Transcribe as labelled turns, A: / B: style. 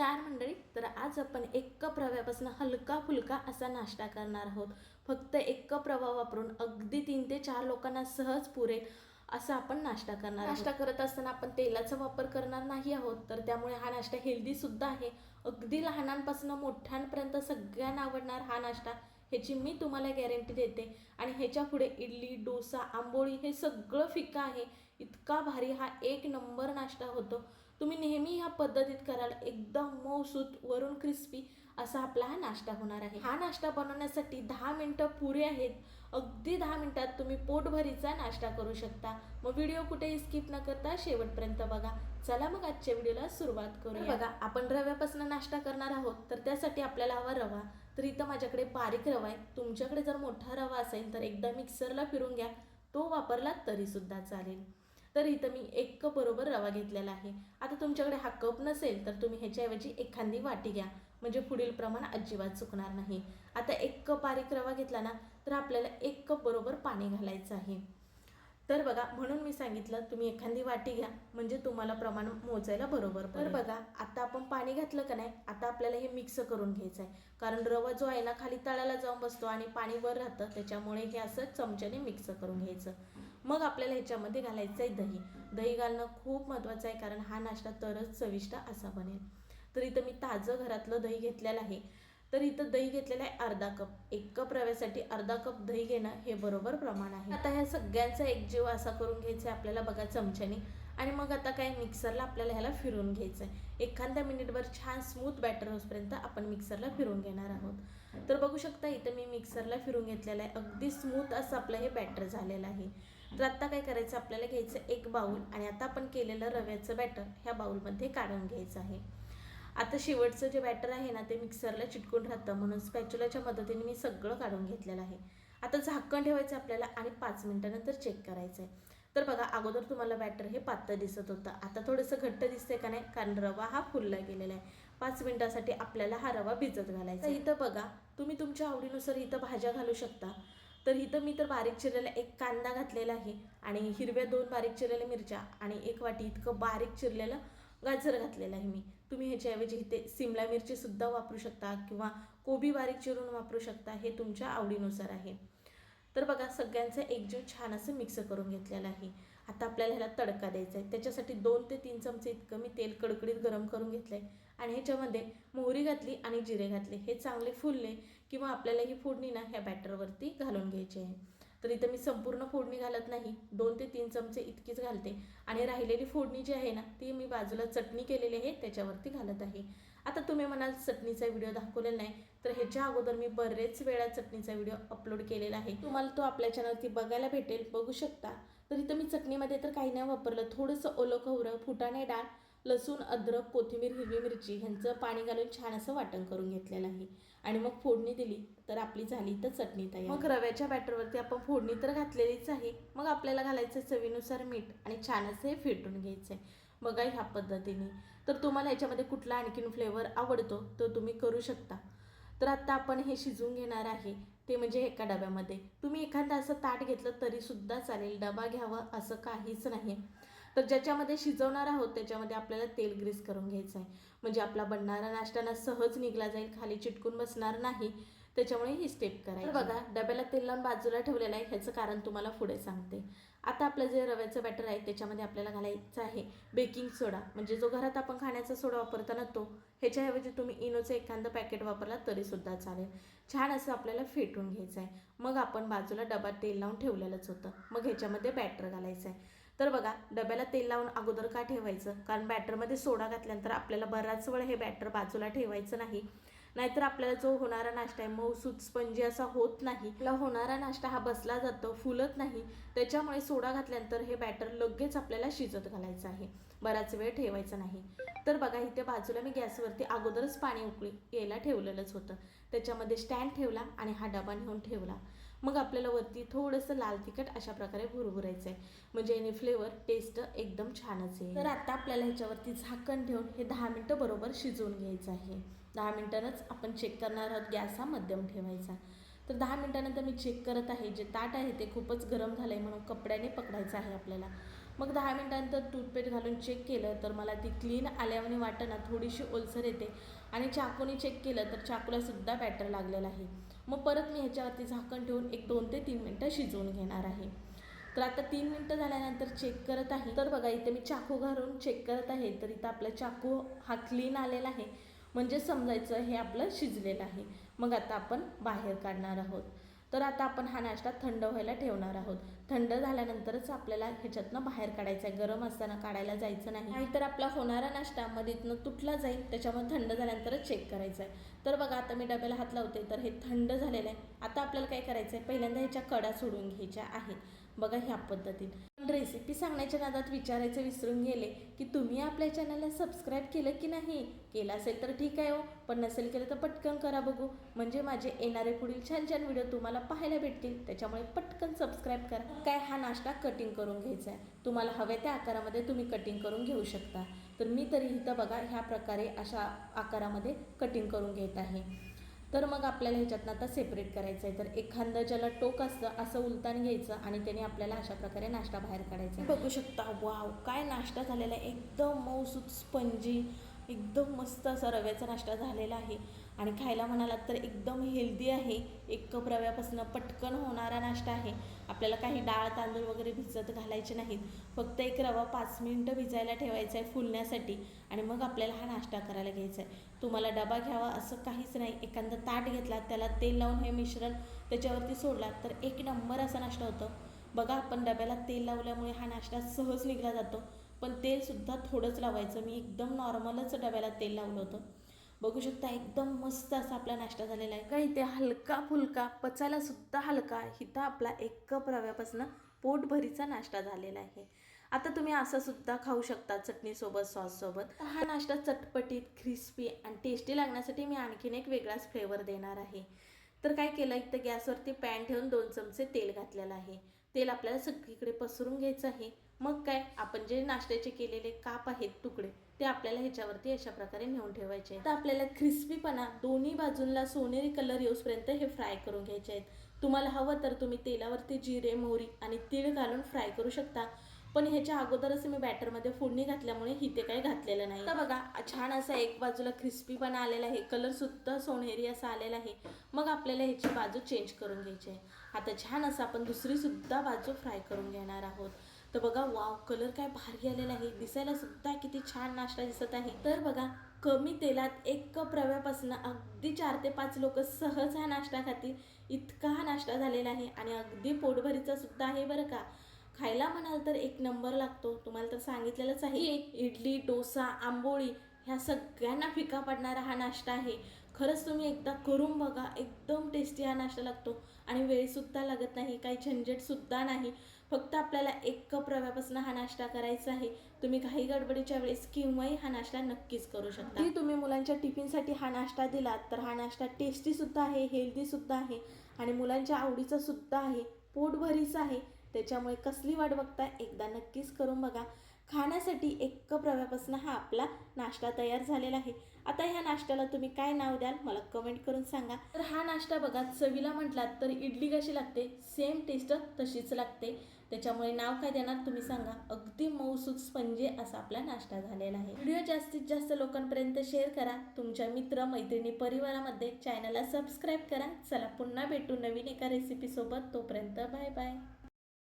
A: नमस्कार मंडळी. तर आज आपण एक कप रव्यापासून हलका फुलका असा नाश्ता करणार आहोत. फक्त एक कप रवा वापरून अगदी तीन ते चार लोकांना सहज पुरेल असा आपण नाश्ता करणार नाश्ता करत असताना आपण तेलाचा वापर करणार नाही आहोत. तर त्यामुळे हा नाश्ता हेल्दी सुद्धा आहे. अगदी लहानांपासून मोठ्यांपर्यंत सगळ्यांना आवडणार हा नाश्ता ह्याची मी तुम्हाला गॅरंटी देते. आणि ह्याच्या पुढे इडली डोसा आंबोळी हे सगळं फिका आहे. इतका भारी हा एक नंबर नाश्ता होतो. तुम्ही नेहमी ह्या पद्धतीत कराल. एकदम मऊसूत वरून क्रिस्पी असा आपला हा नाश्ता होणार आहे. हा नाश्ता बनवण्यासाठी दहा मिनटं पुरे आहेत. अगदी दहा मिनिटात तुम्ही पोटभरीचा नाश्ता करू शकता. मग व्हिडिओ कुठेही स्किप न करता शेवटपर्यंत बघा. चला मग आजच्या व्हिडिओला सुरुवात करूया. बघा आपण रव्यापासून नाश्ता करणार आहोत तर त्यासाठी आपल्याला हवा रवा. तर इथं माझ्याकडे बारीक रवा आहे. तुमच्याकडे जर मोठा रवा असेल तर एकदा मिक्सरला फिरून घ्या. तो वापरला तरी सुद्धा चालेल. तर इथं मी एक कप बरोबर रवा घेतलेला आहे. आता तुमच्याकडे हा कप नसेल तर तुम्ही ह्याच्याऐवजी एखादी वाटी घ्या. म्हणजे पुढील प्रमाण अजिबात चुकणार नाही. आता एक कप बारीक रवा घेतला ना तर आपल्याला एक कप बरोबर पाणी घालायचं आहे. तर बघा म्हणून मी सांगितलं तुम्ही एखादी वाटी घ्या म्हणजे तुम्हाला प्रमाण मोजायला बरोबर तर बघा आता आपण पाणी घातलं का नाही आता आपल्याला हे मिक्स करून घ्यायचं आहे कारण रवा जो आहे ना खाली तळाला जाऊन बसतो आणि पाणी वर राहतं त्याच्यामुळे हे असं चमच्याने मिक्स करून घ्यायचं. मग आपल्याला ह्याच्यामध्ये घालायचं आहे दही. दही घालणं खूप महत्त्वाचं आहे कारण हा नाश्ता तरच चविष्ट असा बनेल. तर इथं मी ताजं घरातलं दही घेतलेलं आहे. तर इथं दही घेतलेलं आहे अर्धा कप. एक कप रव्यासाठी अर्धा कप दही घेणं हे बरोबर प्रमाण आहे. आता ह्या सगळ्यांचा एक जीव असा करून घ्यायचा आहे आपल्याला बघा चमच्याने. आणि मग आता काय मिक्सरला आपल्याला ह्याला फिरून घ्यायचं आहे. एखाद्या मिनिटभर छान स्मूथ बॅटर होसपर्यंत आपण मिक्सरला फिरून घेणार आहोत. तर बघू शकता इथं मी मिक्सरला फिरून घेतलेलं आहे. अगदी स्मूथ असं आपलं हे बॅटर झालेलं आहे. तर आत्ता काय करायचं? आपल्याला घ्यायचं एक बाऊल आणि आता आपण केलेलं रव्याचं बॅटर ह्या बाऊलमध्ये काढून घ्यायचं आहे. आता शेवटचं जे बॅटर आहे ना ते मिक्सरला चिटकून राहतं. म्हणून स्पॅच्युलाच्या मदतीने मी सगळं काढून घेतलेलं आहे. आता झाकण ठेवायचं आपल्याला आणि पाच मिनटानंतर चेक करायचं आहे तर बघा अगोदर तुम्हाला बॅटर हे पातळ दिसत होतं. आता थोडंसं घट्ट दिसतंय का नाही? कारण रवा हा फुलला गेलेला आहे. पाच मिनटासाठी आपल्याला हा रवा भिजत घालायचा इथं बघा तुम्ही तुमच्या आवडीनुसार इथं भाज्या घालू शकता. तर इथं मी तर बारीक चिरलेला एक कांदा घातलेला आहे आणि हिरव्या दोन बारीक चिरलेल्या मिरच्या आणि एक वाटी इतकं बारीक चिरलेलं गाजर घातलेलं आहे मी. तुम्ही ह्याच्याऐवजी इथे सिमला मिरचीसुद्धा वापरू शकता किंवा कोबी बारीक चिरून वापरू शकता हे तुमच्या आवडीनुसार आहे. तर बघा सगळ्यांचं एकजीव छान असं मिक्स करून घेतलेलं आहे. आता आपल्याला ह्याला तडका द्यायचा आहे. त्याच्यासाठी दोन ते तीन चमचे इतकं मी तेल कडकडीत गरम करून घेतलं आहे आणि ह्याच्यामध्ये मोहरी घातली आणि जिरे घातले. हे चांगले फुलले किंवा आपल्याला ही फोडणी ना ह्या बॅटरवरती घालून घ्यायची आहे. तर इथं मी संपूर्ण फोडणी घालत नाही. दोन ते तीन चमचे इतकीच घालते. आणि राहिलेली फोडणी जी आहे ना ती मी बाजूला चटणी केलेली आहे त्याच्यावरती घालत आहे. आता तुम्ही म्हणाल चटणीचा व्हिडिओ दाखवलेला नाही तर ह्याच्या अगोदर मी बरेच वेळा चटणीचा व्हिडिओ अपलोड केलेला आहे. तुम्हाला तो आपल्या चॅनलवरती बघायला भेटेल बघू शकता. तर इथं मी चटणीमध्ये तर काही नाही वापरलं थोडंसं ओलं खोबरं फुटाणे डाळ लसूण अद्रक कोथिंबीर हिरवी मिरची ह्यांचं पाणी घालून छान असं वाटण करून घेतलेलं आहे. आणि मग फोडणी दिली तर आपली झाली तर चटणी तयार. मग रव्याच्या बॅटरवरती आपण फोडणी तर घातलेलीच आहे. मग आपल्याला घालायचं चवीनुसार मीठ आणि छान असं हे फेटून घ्यायचं आहे बघा ह्या पद्धतीने. तर तुम्हाला याच्यामध्ये कुठला आणखीन फ्लेवर आवडतो तो तुम्ही करू शकता. तर आता आपण हे शिजवून घेणार आहे. ते म्हणजे एका डब्यामध्ये. तुम्ही एखादा असं ताट घेतलं तरी सुद्धा चालेल. डबा घ्यावा असं काहीच नाही तर ज्याच्यामध्ये शिजवणार आहोत त्याच्यामध्ये आपल्याला तेल ग्रीस करून घ्यायचं आहे. म्हणजे आपला बनणारा नाश्ताना सहज निघला जाईल खाली चिटकून बसणार नाही. त्याच्यामुळे ही स्टेप करायची. बघा डब्याला तेल लावून बाजूला ठेवलेलं आहे ह्याचं कारण तुम्हाला पुढे सांगते. आता आपलं जे रव्याचं बॅटर आहे त्याच्यामध्ये आपल्याला घालायचं आहे बेकिंग सोडा म्हणजे जो घरात आपण खाण्याचा सोडा वापरताना तो ह्याच्याऐवजी तुम्ही इनोचं एखादं पॅकेट वापरला तरी सुद्धा चालेल. छान असं आपल्याला फेटून घ्यायचं आहे. मग आपण बाजूला डबा तेल लावून ठेवलेलंच होतं. मग ह्याच्यामध्ये बॅटर घालायचं आहे. तर बघा डब्याला तेल लावून अगोदर का ठेवायचं? कारण बॅटरमध्ये सोडा घातल्यानंतर आपल्याला बराच वेळ हे बॅटर बाजूला ठेवायचं नाही. नाहीतर आपल्याला जो होणारा नाश्ता आहे मऊसूत स्पंजी असा होत नाही. आपला होणारा नाश्ता हा बसला जातो फुलत नाही. त्याच्यामुळे सोडा घातल्यानंतर हे बॅटर लगेच आपल्याला शिजत घालायचं आहे. बराच वेळ ठेवायचा नाही. तर बघा इथे बाजूला मी गॅसवरती अगोदरच पाणी उकळी यायला ठेवलेलंच होतं. त्याच्यामध्ये स्टँड ठेवला आणि हा डबा नेऊन ठेवला. मग आपल्याला वरती थोडंसं लाल तिखट अशा प्रकारे भुरभुरायचं आहे म्हणजे याने फ्लेवर टेस्ट एकदम छानच आहे तर आता आपल्याला ह्याच्यावरती झाकण ठेवून हे दहा मिनटं बरोबर शिजवून घ्यायचं आहे. दहा मिनटानंच आपण चेक करणार आहोत गॅस हा मध्यम ठेवायचा. तर दहा मिनटानंतर मी चेक करत आहे जे ताट आहे ते खूपच गरम झालं आहे म्हणून कपड्याने पकडायचं आहे आपल्याला. मग दहा मिनटानंतर टूथपेस्ट घालून चेक केलं तर मला ती क्लीन आल्यावानी वाटणं थोडीशी ओलसर येते. आणि चाकूने चेक केलं तर चाकूला सुद्धा बॅटर लागलेलं आहे. मग परत मी ह्याच्यावरती झाकण ठेवून एक दोन ते तीन मिनटं शिजवून घेणार आहे. तर आता तीन मिनटं झाल्यानंतर चेक करत आहे. तर बघा इथे मी चाकू घालून चेक करत आहे. तर इथं आपला चाकू हा क्लीन आलेला आहे. म्हणजे समजायचं हे आपलं शिजलेलं आहे. मग आता आपण बाहेर काढणार आहोत. तर आता आपण हा नाश्ता थंड व्हायला ठेवणार आहोत. थंड झाल्यानंतरच आपल्याला ह्याच्यातनं बाहेर काढायचं आहे. गरम असताना काढायला जायचं नाही. नाहीतर आपला होणारा नाश्ता मधीतनं तुटला जाईल. त्याच्यामुळे थंड झाल्यानंतरच चेक करायचं आहे. तर बघा आता मी डब्याला हात लावते. तर हे थंड झालेलं आहे. आता आपल्याला काय करायचं आहे? पहिल्यांदा ह्याच्या कडा सोडून घ्यायच्या आहेत. बघा ह्या पद्धतीने. रेसिपी सांगण्याच्या नादात विचारायचं विसरून गेले की तुम्ही आपल्या चॅनलला सबस्क्राईब केलं की नाही? केलं असेल तर ठीक आहे हो पण नसेल केलं तर पटकन करा बघू. म्हणजे माझे येणारे पुढील छान छान व्हिडिओ तुम्हाला पाहायला भेटतील. त्याच्यामुळे पटकन सबस्क्राईब करा. काय हा नाश्ता कटिंग करून घ्यायचा आहे? तुम्हाला हव्या त्या आकारामध्ये तुम्ही कटिंग करून घेऊ शकता. तर मी तरी इथं बघा ह्या प्रकारे अशा आकारामध्ये कटिंग करून घेत आहे. तर मग आपल्याला ह्याच्यातनं आता सेपरेट करायचं आहे तर एखादं ज्याला टोक असतं असं उलतान घ्यायचं आणि त्याने आपल्याला अशा प्रकारे नाश्ता बाहेर काढायचा. आहे बघू शकता वाव काय नाश्ता झालेला आहे. एकदम मऊसूत स्पंजी एकदम मस्त असा रव्याचा नाश्ता झालेला आहे. आणि खायला म्हणालात तर एकदम हेल्दी आहे. एक कप रव्यापासून पटकन होणारा नाश्ता आहे. आपल्याला काही डाळ तांदूळ वगैरे भिजत घालायचे नाहीत. फक्त एक रवा पाच मिनटं भिजायला ठेवायचा आहे फुलण्यासाठी आणि मग आपल्याला हा नाश्ता करायला घ्यायचा आहे तुम्हाला डबा घ्यावा असं काहीच नाही. एखादा ताट घेतला त्याला तेल लावून हे मिश्रण त्याच्यावरती सोडला तर एक नंबर असा नाश्ता होतो. बघा आपण डब्याला तेल लावल्यामुळे हा नाश्ता सहज निघला जातो. पण तेलसुद्धा थोडंच लावायचं. मी एकदम नॉर्मलच डब्याला तेल लावलं होतं. बघू शकता एकदम मस्त असा आपला नाश्ता झालेला आहे. का इथे हलका फुलका पचायला सुद्धा हलका इथं आपला एक कप रव्यापासून पोटभरीचा नाश्ता झालेला आहे. आता तुम्ही असं सुद्धा खाऊ शकता चटणीसोबत सॉससोबत हा नाश्ता चटपटीत क्रिस्पी आणि टेस्टी लागण्यासाठी मी आणखीन एक वेगळाच फ्लेवर देणार आहे. तर काय केलं इथं गॅसवरती पॅन ठेवून दोन चमचे तेल घातलेलं आहे. तेल आपल्याला सगळीकडे पसरून घ्यायचं आहे. मग काय आपण जे नाश्त्याचे केलेले काप आहेत तुकडे ते आपल्याला ह्याच्यावरती अशा प्रकारे नेऊन ठेवायचे तर आपल्याला क्रिस्पीपणा दोन्ही बाजूंना सोनेरी कलर येऊसपर्यंत हे फ्राय करून घ्यायचे आहेत. तुम्हाला हवं तर तुम्ही तेलावरती जिरे मोहरी आणि तीळ घालून फ्राय करू शकता. पण ह्याच्या अगोदरच मी बॅटरमध्ये फोडणी घातल्यामुळे इथे काही घातलेलं नाही. तर बघा छान असा एक बाजूला क्रिस्पीपणा आलेला आहे. कलर सुद्धा सोनेरी असा आलेला आहे. मग आपल्याला ह्याची बाजू चेंज करून घ्यायची आहे. आता छान असं आपण दुसरी सुद्धा बाजू फ्राय करून घेणार आहोत. तर बघा वाव कलर काय भारी आलेला आहे. दिसायला सुद्धा किती छान नाश्ता दिसत आहे. तर बघा कमी तेलात एक कप रव्यापासून अगदी चार ते पाच लोक सहज हा नाश्ता खातील. इतका हा नाश्ता झालेला आहे आणि अगदी पोटभरीचा सुद्धा आहे बरं का. खायला म्हणाल तर एक नंबर लागतो. तुम्हाला तर सांगितलेलंच आहे. इडली डोसा आंबोळी ह्या सगळ्यांना फिका पडणारा हा नाश्ता आहे. खरंच तुम्ही एकदा करून बघा एकदम टेस्टी हा नाश्ता लागतो आणि वेळसुद्धा लागत नाही काही झंझटसुद्धा नाही. फक्त आपल्याला एक कप रव्यापासून हा नाश्ता करायचा आहे. तुम्ही काही गडबडीच्या वेळेस किंवाही हा नाश्ता नक्कीच करू शकता. तुम्ही मुलांच्या टिफिनसाठी हा नाश्ता दिलात तर हा नाश्ता टेस्टीसुद्धा आहे हेल्दीसुद्धा आहे आणि मुलांच्या आवडीचा सुद्धा आहे. पोटभरीचा आहे. त्याच्यामुळे कसली वाट बघता एकदा नक्कीच करून बघा. खाण्यासाठी एक कप रव्यापासून हा आपला नाश्ता तयार झालेला आहे. आता ह्या नाश्त्याला तुम्ही काय नाव द्याल? मला कमेंट करून सांगा. तर हा नाश्ता बघा चवीला म्हटलात तर इडली कशी लागते? सेम टेस्ट तशीच लागते. त्याच्यामुळे नाव काय देणार तुम्ही सांगा. अगदी मऊसूद स्पंजे असा आपला नाश्ता झालेला आहे. व्हिडिओ जास्तीत जास्त लोकांपर्यंत शेअर करा. तुमच्या मित्र मैत्रिणी परिवारामध्ये चॅनलला सबस्क्राईब करा. चला पुन्हा भेटू नवीन एका रेसिपीसोबत तोपर्यंत बाय बाय